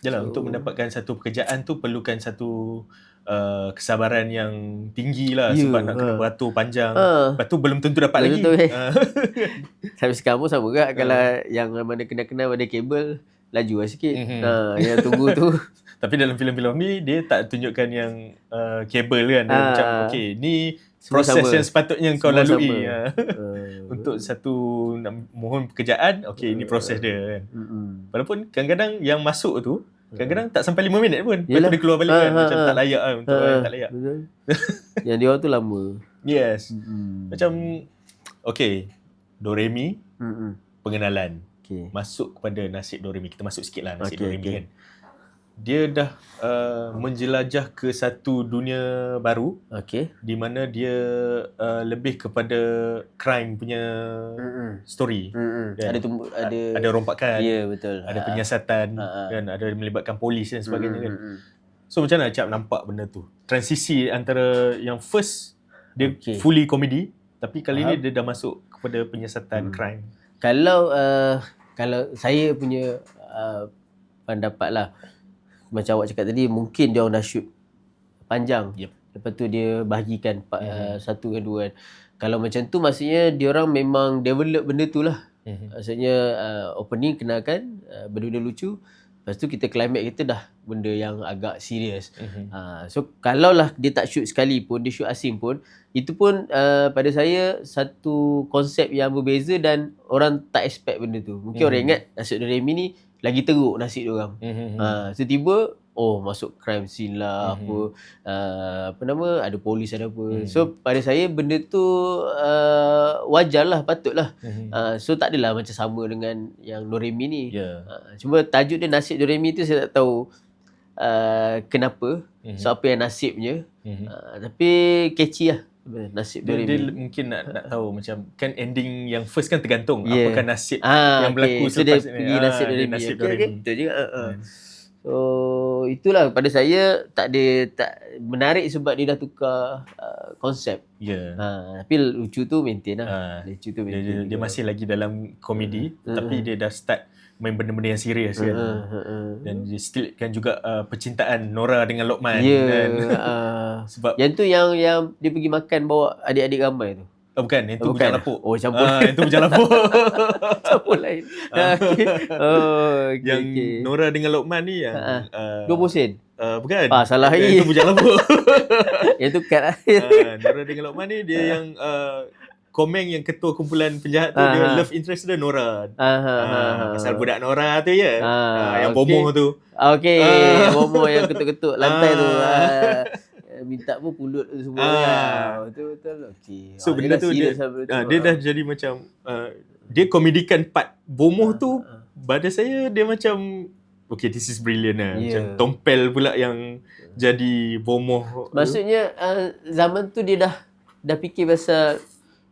[SPEAKER 2] Yalah,
[SPEAKER 1] So-
[SPEAKER 2] untuk mendapatkan satu pekerjaan tu perlukan satu uh, kesabaran yang tinggi lah
[SPEAKER 1] Ya,
[SPEAKER 2] sebab nak kena
[SPEAKER 1] ha.
[SPEAKER 2] beratur panjang.
[SPEAKER 1] Ha,
[SPEAKER 2] Lepas tu belum tentu dapat
[SPEAKER 1] Belum
[SPEAKER 2] lagi.
[SPEAKER 1] tentu, eh.
[SPEAKER 2] Ah.
[SPEAKER 1] sampai sekarang pun sama juga
[SPEAKER 2] Ha.
[SPEAKER 1] kalau yang mana kena-kena pada kabel laju lah sikit.
[SPEAKER 2] Mhm.
[SPEAKER 1] Ha, yang tunggu tu
[SPEAKER 2] Tapi dalam filem-filem ni dia tak tunjukkan yang uh, kabel kan. Dia
[SPEAKER 1] Ah.
[SPEAKER 2] macam okay, ni
[SPEAKER 1] semua
[SPEAKER 2] proses
[SPEAKER 1] sama.
[SPEAKER 2] yang sepatutnya kau
[SPEAKER 1] Semua
[SPEAKER 2] lalui.
[SPEAKER 1] sama.
[SPEAKER 2] Ah.
[SPEAKER 1] Uh,
[SPEAKER 2] Untuk satu nak mohon pekerjaan, okay ini proses dia kan.
[SPEAKER 1] mm-mm.
[SPEAKER 2] Walaupun kadang-kadang yang masuk tu kadang-kadang tak sampai 5 minit pun. Lepas
[SPEAKER 1] Yelah.
[SPEAKER 2] tu dia keluar balik
[SPEAKER 1] Ha,
[SPEAKER 2] kan.
[SPEAKER 1] ha,
[SPEAKER 2] Macam
[SPEAKER 1] ha.
[SPEAKER 2] tak layak kan untuk orang yang tak layak.
[SPEAKER 1] Betul. yang dia orang tu lama.
[SPEAKER 2] Yes.
[SPEAKER 1] Mm-mm.
[SPEAKER 2] Macam okay, Doremi
[SPEAKER 1] Mm-mm.
[SPEAKER 2] pengenalan
[SPEAKER 1] Okay.
[SPEAKER 2] masuk kepada nasib Doremi. Kita masuk sikit lah nasib
[SPEAKER 1] Okey,
[SPEAKER 2] Doremi
[SPEAKER 1] okey.
[SPEAKER 2] kan. Dia dah uh, menjelajah ke satu dunia baru
[SPEAKER 1] Okay.
[SPEAKER 2] di mana dia uh, lebih kepada crime punya
[SPEAKER 1] Mm-mm.
[SPEAKER 2] story.
[SPEAKER 1] Mm-mm.
[SPEAKER 2] Kan?
[SPEAKER 1] Ada tumbuh ada
[SPEAKER 2] Ada rompakan,
[SPEAKER 1] Ya betul.
[SPEAKER 2] ada
[SPEAKER 1] Ah,
[SPEAKER 2] penyiasatan,
[SPEAKER 1] Ah, ah.
[SPEAKER 2] kan, ada melibatkan polis dan sebagainya kan.
[SPEAKER 1] mm-mm.
[SPEAKER 2] So macam mana Cap nampak benda tu? Transisi antara yang first dia
[SPEAKER 1] Okey.
[SPEAKER 2] fully komedi tapi kali
[SPEAKER 1] Faham.
[SPEAKER 2] ni dia dah masuk kepada penyiasatan
[SPEAKER 1] Hmm.
[SPEAKER 2] crime.
[SPEAKER 1] Kalau uh, kalau saya punya uh, pendapat lah macam awak cakap tadi mungkin dia orang dah shoot panjang.
[SPEAKER 2] Yep.
[SPEAKER 1] Lepas tu dia bahagikan part,
[SPEAKER 2] Mhm.
[SPEAKER 1] uh, satu dengan dua kan. Kalau macam tu maksudnya dia orang memang develop benda tu lah.
[SPEAKER 2] Mhm.
[SPEAKER 1] Maksudnya uh, opening kenalkan uh, benda-benda lucu. Lepas tu kita climax kita dah benda yang agak serius.
[SPEAKER 2] Mhm.
[SPEAKER 1] Uh, so kalaulah dia tak shoot sekali pun, dia shoot asing pun, itu pun uh, pada saya satu konsep yang berbeza dan orang tak expect benda tu. Mungkin
[SPEAKER 2] Mhm.
[SPEAKER 1] orang ingat nasib Doremi ni lagi teruk nasib dia orang.
[SPEAKER 2] Mhm.
[SPEAKER 1] Ha, so tiba oh masuk crime scene lah
[SPEAKER 2] Mhm.
[SPEAKER 1] apa uh, apa nama ada polis ada apa.
[SPEAKER 2] Mhm.
[SPEAKER 1] So pada saya benda tu uh, wajarlah patutlah.
[SPEAKER 2] Mhm.
[SPEAKER 1] Uh, so tak adalah macam sama dengan yang Doremi ni.
[SPEAKER 2] Ya.
[SPEAKER 1] Uh, cuma tajuk dia nasib Doremi tu saya tak tahu uh, kenapa.
[SPEAKER 2] Mhm.
[SPEAKER 1] So apa yang nasibnya.
[SPEAKER 2] Mhm.
[SPEAKER 1] Uh, tapi catchy lah nasib
[SPEAKER 2] Dia, dia mungkin nak nak tahu macam kan ending yang first kan tergantung
[SPEAKER 1] Yeah.
[SPEAKER 2] apakah nasib
[SPEAKER 1] Ah,
[SPEAKER 2] yang berlaku
[SPEAKER 1] okay. so dia
[SPEAKER 2] selepas ni.
[SPEAKER 1] pergi
[SPEAKER 2] Ah,
[SPEAKER 1] nasib
[SPEAKER 2] dia
[SPEAKER 1] Doremi.
[SPEAKER 2] nasib
[SPEAKER 1] Okay, okay. Betul juga. Uh, uh. So itulah pada saya tak ada tak menarik sebab dia dah tukar uh, konsep.
[SPEAKER 2] Ya.
[SPEAKER 1] Ha, tapi lucu tu maintain lah.
[SPEAKER 2] Ah,
[SPEAKER 1] lucu tu
[SPEAKER 2] dia,
[SPEAKER 1] maintain.
[SPEAKER 2] dia, dia
[SPEAKER 1] juga.
[SPEAKER 2] masih lagi dalam komedi
[SPEAKER 1] Hmm.
[SPEAKER 2] tapi dia dah start main benda-benda yang serius kan.
[SPEAKER 1] ha, ha, ha.
[SPEAKER 2] Dan dia still kan juga uh, percintaan Nora dengan Lokman
[SPEAKER 1] Ya.
[SPEAKER 2] kan.
[SPEAKER 1] uh,
[SPEAKER 2] Sebab
[SPEAKER 1] yang tu yang yang dia pergi makan bawa adik-adik ramai tu.
[SPEAKER 2] oh, bukan yang tu
[SPEAKER 1] Oh,
[SPEAKER 2] bujang lapuk.
[SPEAKER 1] Oh, campur.
[SPEAKER 2] Ah, yang tu bujang lapuk.
[SPEAKER 1] Campur lain. okay. Oh, okay,
[SPEAKER 2] yang
[SPEAKER 1] okay.
[SPEAKER 2] Nora dengan Lokman ni yang
[SPEAKER 1] Ha,
[SPEAKER 2] uh,
[SPEAKER 1] 20 sen.
[SPEAKER 2] uh, bukan.
[SPEAKER 1] Ah, salah
[SPEAKER 2] Yang
[SPEAKER 1] lagi.
[SPEAKER 2] tu bujang lapuk.
[SPEAKER 1] yang tu kat lah.
[SPEAKER 2] Ah, Nora dengan Lokman ni dia yang uh, Komeng yang ketua kumpulan penjahat tu
[SPEAKER 1] Ah,
[SPEAKER 2] dia love interest dia Nora.
[SPEAKER 1] Ah, ha, ha,
[SPEAKER 2] Ah,
[SPEAKER 1] ha.
[SPEAKER 2] pasal budak Nora tu ya.
[SPEAKER 1] Ah,
[SPEAKER 2] Ah, yang
[SPEAKER 1] okey.
[SPEAKER 2] bomoh tu.
[SPEAKER 1] Okey,
[SPEAKER 2] Ah.
[SPEAKER 1] bomo yang ketuk-ketuk lantai tu.
[SPEAKER 2] Ah.
[SPEAKER 1] Ah. minta pun pulut tu semua
[SPEAKER 2] ah.
[SPEAKER 1] Betul betul. Okey.
[SPEAKER 2] So
[SPEAKER 1] Ah,
[SPEAKER 2] benda
[SPEAKER 1] dah
[SPEAKER 2] tu dia
[SPEAKER 1] lah benda tu.
[SPEAKER 2] dia dah jadi macam uh, dia komedikan part bomoh tu
[SPEAKER 1] Ah, ah.
[SPEAKER 2] pada saya dia macam okay this is brilliant lah.
[SPEAKER 1] Yeah.
[SPEAKER 2] Macam Tompel pula yang jadi bomoh.
[SPEAKER 1] Maksudnya uh, zaman tu dia dah dah fikir pasal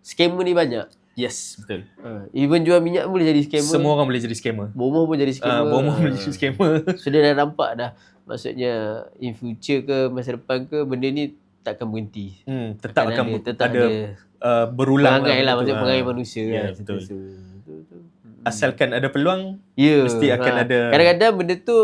[SPEAKER 1] scammer ni banyak.
[SPEAKER 2] yes, betul.
[SPEAKER 1] Uh, even jual minyak pun boleh jadi scammer.
[SPEAKER 2] Semua orang boleh jadi scammer.
[SPEAKER 1] bomoh pun jadi
[SPEAKER 2] Ah,
[SPEAKER 1] scammer.
[SPEAKER 2] bomoh boleh
[SPEAKER 1] Ah.
[SPEAKER 2] jadi scammer.
[SPEAKER 1] So dia dah nampak dah maksudnya in future ke masa depan ke benda ni takkan berhenti.
[SPEAKER 2] Hmm, tetap akan
[SPEAKER 1] ada,
[SPEAKER 2] ber-
[SPEAKER 1] tetap
[SPEAKER 2] ada
[SPEAKER 1] ada
[SPEAKER 2] uh, berulang
[SPEAKER 1] perangai lah
[SPEAKER 2] tu.
[SPEAKER 1] maksudnya
[SPEAKER 2] Ah.
[SPEAKER 1] perangai manusia
[SPEAKER 2] Ya,
[SPEAKER 1] lah.
[SPEAKER 2] betul.
[SPEAKER 1] So, betul, betul.
[SPEAKER 2] Asalkan ada peluang
[SPEAKER 1] Ya.
[SPEAKER 2] Mesti akan
[SPEAKER 1] ha.
[SPEAKER 2] ada-
[SPEAKER 1] Kadang-kadang benda tu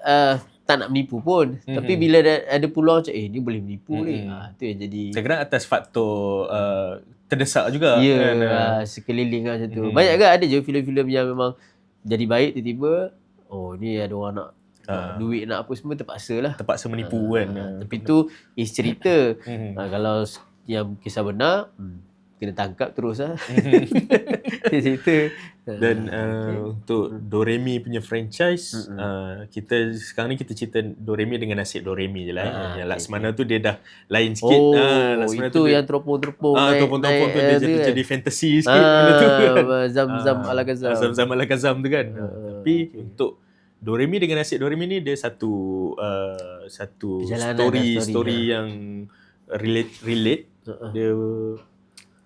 [SPEAKER 1] uh, tak nak menipu pun.
[SPEAKER 2] Mhm.
[SPEAKER 1] Tapi bila ada, ada peluang macam eh ni boleh menipu ni.
[SPEAKER 2] Mhm.
[SPEAKER 1] Ha, tu yang jadi
[SPEAKER 2] saya kira atas faktor uh, terdesak juga
[SPEAKER 1] ya
[SPEAKER 2] kan.
[SPEAKER 1] uh, sekeliling lah macam tu.
[SPEAKER 2] Mhm.
[SPEAKER 1] Banyak kan ada je filem-filem yang memang jadi baik tiba-tiba oh ni ada orang nak
[SPEAKER 2] Ah.
[SPEAKER 1] duit nak apa semua terpaksa lah.
[SPEAKER 2] terpaksa menipu
[SPEAKER 1] Ah,
[SPEAKER 2] kan. Ah,
[SPEAKER 1] Tapi tu is cerita. Ha, kalau yang kisah benar hmm, kena tangkap terus lah. Dia cerita.
[SPEAKER 2] Dan
[SPEAKER 1] Ah,
[SPEAKER 2] uh, untuk Doremi punya franchise
[SPEAKER 1] Mm-mm.
[SPEAKER 2] uh, kita sekarang ni kita cerita Doremi dengan nasib Doremi je lah. eh.
[SPEAKER 1] Ah,
[SPEAKER 2] yang
[SPEAKER 1] okay,
[SPEAKER 2] Laksamana tu dia dah lain sikit.
[SPEAKER 1] Oh,
[SPEAKER 2] Ah, Laksamana
[SPEAKER 1] itu
[SPEAKER 2] tu dia,
[SPEAKER 1] yang teropong-teropong
[SPEAKER 2] ah,
[SPEAKER 1] naik-
[SPEAKER 2] topong-topong tu dia
[SPEAKER 1] eh,
[SPEAKER 2] jadi,
[SPEAKER 1] kan?
[SPEAKER 2] jadi fantasy sikit benda tu kan.
[SPEAKER 1] Ah, Zam-zam
[SPEAKER 2] Ah,
[SPEAKER 1] ala Gazam.
[SPEAKER 2] Zam-zam ala Gazam tu kan.
[SPEAKER 1] Ah,
[SPEAKER 2] Tapi
[SPEAKER 1] okay.
[SPEAKER 2] untuk Doremi dengan nasib Doremi ni dia satu uh, satu
[SPEAKER 1] Perjalanan
[SPEAKER 2] story
[SPEAKER 1] lah, story
[SPEAKER 2] story
[SPEAKER 1] dia.
[SPEAKER 2] yang relate relate
[SPEAKER 1] Uh-uh.
[SPEAKER 2] dia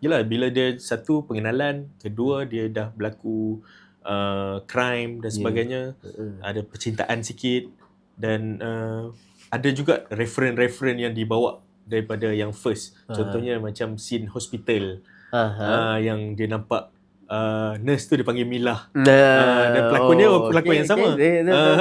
[SPEAKER 2] Yelah bila dia satu pengenalan Kedua dia dah berlaku uh, Crime dan
[SPEAKER 1] Ya.
[SPEAKER 2] sebagainya
[SPEAKER 1] Uh-uh.
[SPEAKER 2] Ada percintaan sikit Dan uh, Ada juga referen-referen yang dibawa Daripada yang first
[SPEAKER 1] Ah.
[SPEAKER 2] Contohnya macam scene hospital
[SPEAKER 1] ha.
[SPEAKER 2] uh, Yang dia nampak uh, Nurse tu dipanggil Milah
[SPEAKER 1] Nah,
[SPEAKER 2] Ah, dan pelakon dia pelakon yang sama.
[SPEAKER 1] Okay, okay.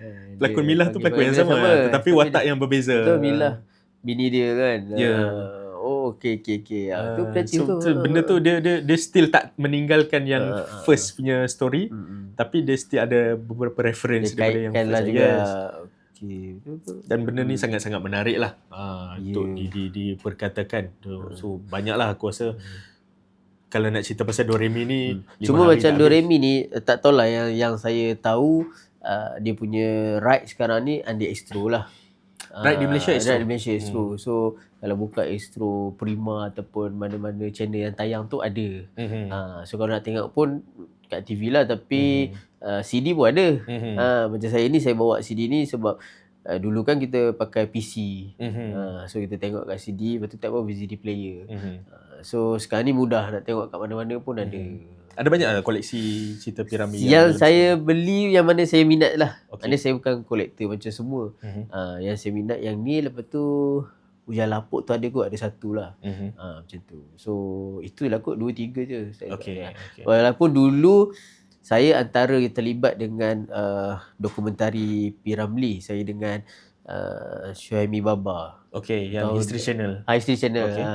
[SPEAKER 1] Eh,
[SPEAKER 2] Pelakon Milah tu pelakon yang sama, Tetapi
[SPEAKER 1] Tapi
[SPEAKER 2] watak yang berbeza
[SPEAKER 1] Betul Milah Bini dia kan
[SPEAKER 2] Ya.
[SPEAKER 1] Ah, Oh okay okay okay ah, Tu
[SPEAKER 2] Uh,
[SPEAKER 1] kreatif
[SPEAKER 2] so,
[SPEAKER 1] tu
[SPEAKER 2] so benda tu dia dia dia still tak meninggalkan yang
[SPEAKER 1] Ah, ah,
[SPEAKER 2] first punya story
[SPEAKER 1] Mm-mm.
[SPEAKER 2] tapi dia still ada beberapa reference
[SPEAKER 1] Dia
[SPEAKER 2] daripada yang
[SPEAKER 1] kaitkan lah
[SPEAKER 2] first,
[SPEAKER 1] juga
[SPEAKER 2] yes.
[SPEAKER 1] Okay
[SPEAKER 2] dan benda ni sangat-sangat menarik lah uh,
[SPEAKER 1] Ya.
[SPEAKER 2] untuk di, di, diperkatakan so, so banyak lah aku rasa kalau nak cerita pasal Doremi ni lima
[SPEAKER 1] Cuma macam. Doremi ni eh, tak tahulah yang yang saya tahu uh, dia punya right sekarang ni Andi Astro lah.
[SPEAKER 2] Right di Malaysia Astro?
[SPEAKER 1] Right di Malaysia Astro. So kalau buka Astro Prima ataupun mana-mana channel yang tayang tu ada.
[SPEAKER 2] Mhm.
[SPEAKER 1] Ha, so kalau nak tengok pun kat TV lah tapi
[SPEAKER 2] Hmm.
[SPEAKER 1] uh, CD pun ada.
[SPEAKER 2] Mhm.
[SPEAKER 1] Ha, macam saya ni saya bawa CD ni sebab uh, dulu kan kita pakai PC.
[SPEAKER 2] Mhm.
[SPEAKER 1] Ha, so kita tengok kat CD lepas tu tak apa VCD player.
[SPEAKER 2] Mhm.
[SPEAKER 1] Uh, so sekarang ni mudah nak tengok kat mana-mana pun ada.
[SPEAKER 2] Ada banyak lah koleksi cerita piramid
[SPEAKER 1] Yang saya beli yang mana saya minat lah. Okay. Mana saya bukan kolektor macam semua.
[SPEAKER 2] Mhm.
[SPEAKER 1] Uh, yang saya minat yang ni lepas tu Hujan lapuk tu ada kot ada satu lah.
[SPEAKER 2] Mhm.
[SPEAKER 1] Ha, macam tu. So itulah kot dua tiga je. Saya ingat.
[SPEAKER 2] okey.
[SPEAKER 1] Walaupun dulu saya antara yang terlibat dengan uh, dokumentari P. Ramlee. Saya dengan uh, Syuhaimi Baba.
[SPEAKER 2] Okey, yang
[SPEAKER 1] Tahun-
[SPEAKER 2] History Channel.
[SPEAKER 1] Street Channel. Okay. Ha,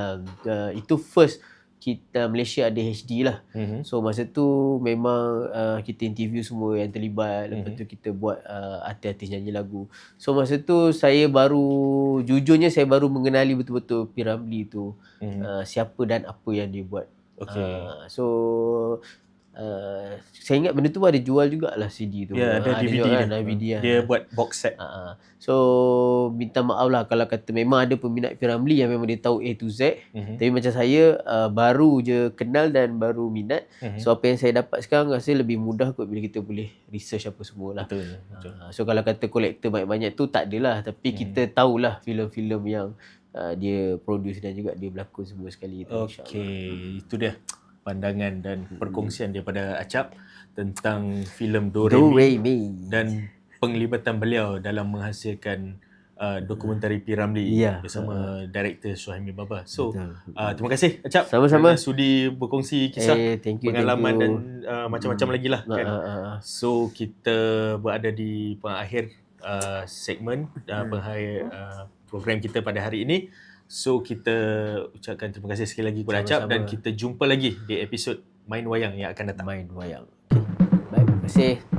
[SPEAKER 1] uh, itu first kita Malaysia ada HD lah.
[SPEAKER 2] Mhm.
[SPEAKER 1] So masa tu memang uh, kita interview semua yang terlibat. Lepas
[SPEAKER 2] Mhm.
[SPEAKER 1] tu kita buat uh, artis-artis nyanyi lagu. So masa tu saya baru jujurnya saya baru mengenali betul-betul Piramli tu
[SPEAKER 2] Mhm.
[SPEAKER 1] uh, siapa dan apa yang dia buat.
[SPEAKER 2] Okey.
[SPEAKER 1] Uh, so uh, saya ingat benda tu ada jual jugalah CD tu.
[SPEAKER 2] Ya, ada
[SPEAKER 1] Ah,
[SPEAKER 2] DVD
[SPEAKER 1] jual
[SPEAKER 2] dia.
[SPEAKER 1] kan, DVD kan.
[SPEAKER 2] Dia buat box set.
[SPEAKER 1] Uh, so minta maaf lah kalau kata memang ada peminat Piramli yang memang dia tahu A to Z.
[SPEAKER 2] Mhm.
[SPEAKER 1] Tapi macam saya uh, baru je kenal dan baru minat.
[SPEAKER 2] Mhm.
[SPEAKER 1] So apa yang saya dapat sekarang rasa lebih mudah kot bila kita boleh research apa semua lah.
[SPEAKER 2] Betul. betul.
[SPEAKER 1] Uh, so kalau kata kolektor banyak-banyak tu tak adalah. Tapi
[SPEAKER 2] Hmm.
[SPEAKER 1] kita tahulah filem-filem yang uh, dia produce dan juga dia berlakon semua sekali insyaAllah.
[SPEAKER 2] Okey, itu dia pandangan dan
[SPEAKER 1] Hmm.
[SPEAKER 2] perkongsian daripada Acap tentang filem
[SPEAKER 1] Do
[SPEAKER 2] Doremi
[SPEAKER 1] Re Mi.
[SPEAKER 2] dan penglibatan beliau dalam menghasilkan uh, dokumentari Piramli
[SPEAKER 1] Ya.
[SPEAKER 2] bersama director Suhaimi Baba. So,
[SPEAKER 1] Betul.
[SPEAKER 2] uh, terima kasih Acap
[SPEAKER 1] Sama-sama.
[SPEAKER 2] sudi berkongsi kisah
[SPEAKER 1] eh, thank you,
[SPEAKER 2] pengalaman
[SPEAKER 1] thank
[SPEAKER 2] dan
[SPEAKER 1] you.
[SPEAKER 2] uh, macam-macam lagi lah
[SPEAKER 1] Ah,
[SPEAKER 2] kan.
[SPEAKER 1] ah, ah, ah.
[SPEAKER 2] So kita berada di pengakhir uh, segmen uh,
[SPEAKER 1] Hmm.
[SPEAKER 2] pengakhir uh, program kita pada hari ini. So kita ucapkan terima kasih sekali lagi kepada Acap dan kita jumpa lagi di episod Main Wayang yang akan datang.
[SPEAKER 1] Main wayang. Baik, terima kasih.